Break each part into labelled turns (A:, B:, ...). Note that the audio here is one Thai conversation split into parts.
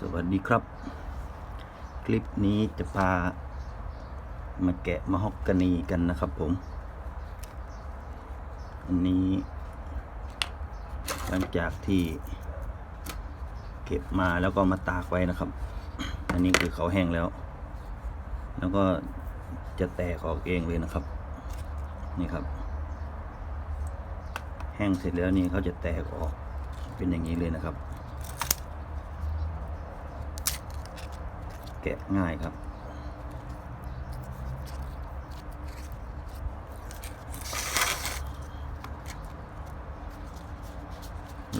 A: สวัสดีครับ คลิปนี้จะพา มาแกะมะฮอกกานีกันนะครับผม อันนี้ หลังจากที่ เก็บมาแล้วก็มาตากไว้นะครับ อันนี้คือเขาแห้งแล้ว แล้วก็จะแตกออกเองเลยนะครับ นี่ครับ แห้งเสร็จแล้วนี่เขาจะแตกออกเป็นอย่างนี้เลยนะครับ แกะง่ายครับ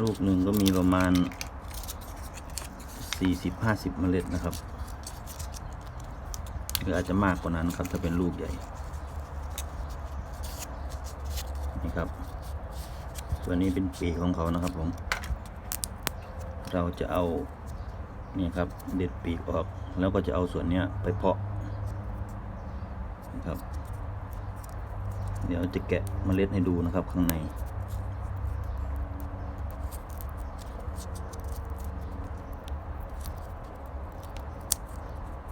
A: ลูกหนึ่งก็มีประมาณ 40-50 เมล็ดนะครับหรืออาจจะมากกว่านั้นครับถ้าเป็นลูกใหญ่นี่ครับส่วนี้เป็นปีของเขานะครับผม เราจะเอา นี่ครับเด็ดปีกออกแล้วก็จะเอาส่วนเนี้ยไปเพาะนะครับ เดี๋ยวจะแกะเมล็ดให้ดูนะครับข้างใน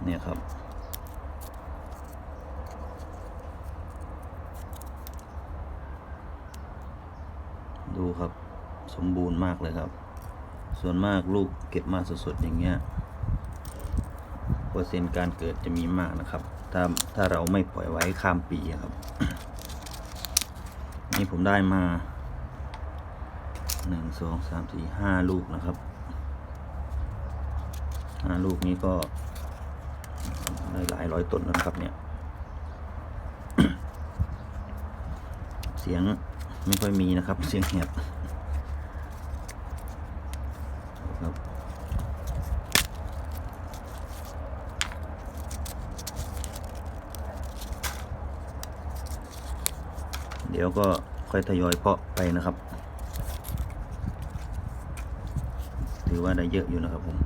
A: เนี่ยครับ ดูครับสมบูรณ์มากเลยครับ ส่วนมากลูกเก็บมาสดๆอย่างเงี้ยเปอร์เซ็นต์การเกิดจะมีมากนะครับ ถ้าถ้าเราไม่ปล่อยไว้ข้ามปีอะครับ นี่ผมได้มาหนึ่งสองสามสี่ห้าลูกนะครับห้าลูกนี้ก็ได้หลายร้อยต้นนะครับเนี่ย เสียงไม่ค่อยมีนะครับ เสียงแหบครับ เดี๋ยวก็ค่อยทยอยเพาะไปนะครับ ถือว่าได้เยอะอยู่นะครับผม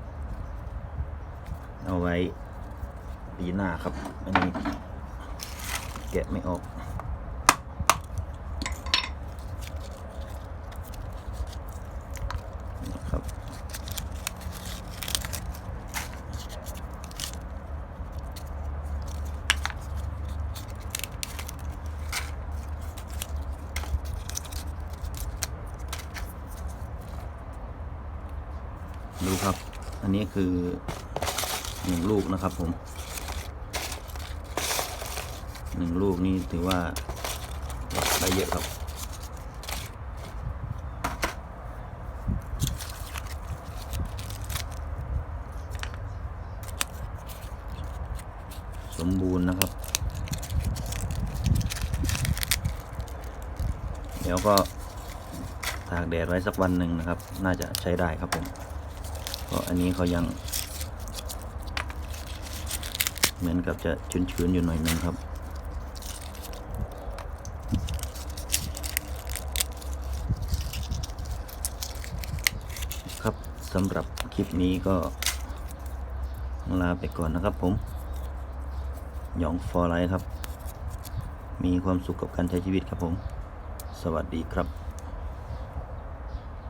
A: เอาไว้ปีหน้าครับ อันนี้แกะไม่ออก ดูครับ อันนี้คือหนึ่งลูกนะครับผมหนึ่งลูกนี่ถือว่าได้เยอะครับ สมบูรณ์นะครับ เดี๋ยวก็ตากแดดไว้สักวันหนึ่งนะครับ น่าจะใช้ได้ครับผม ราะอันนี้เขายัง เหมือนกับจะชื้นๆอยู่หน่อยนึงครับครับสำหรับคลิปนี้ก็ลาไปก่อนนะครับผมหยองฟอร์ไลท์ครับ มีความสุขกับการใช้ชีวิตครับผม สวัสดีครับ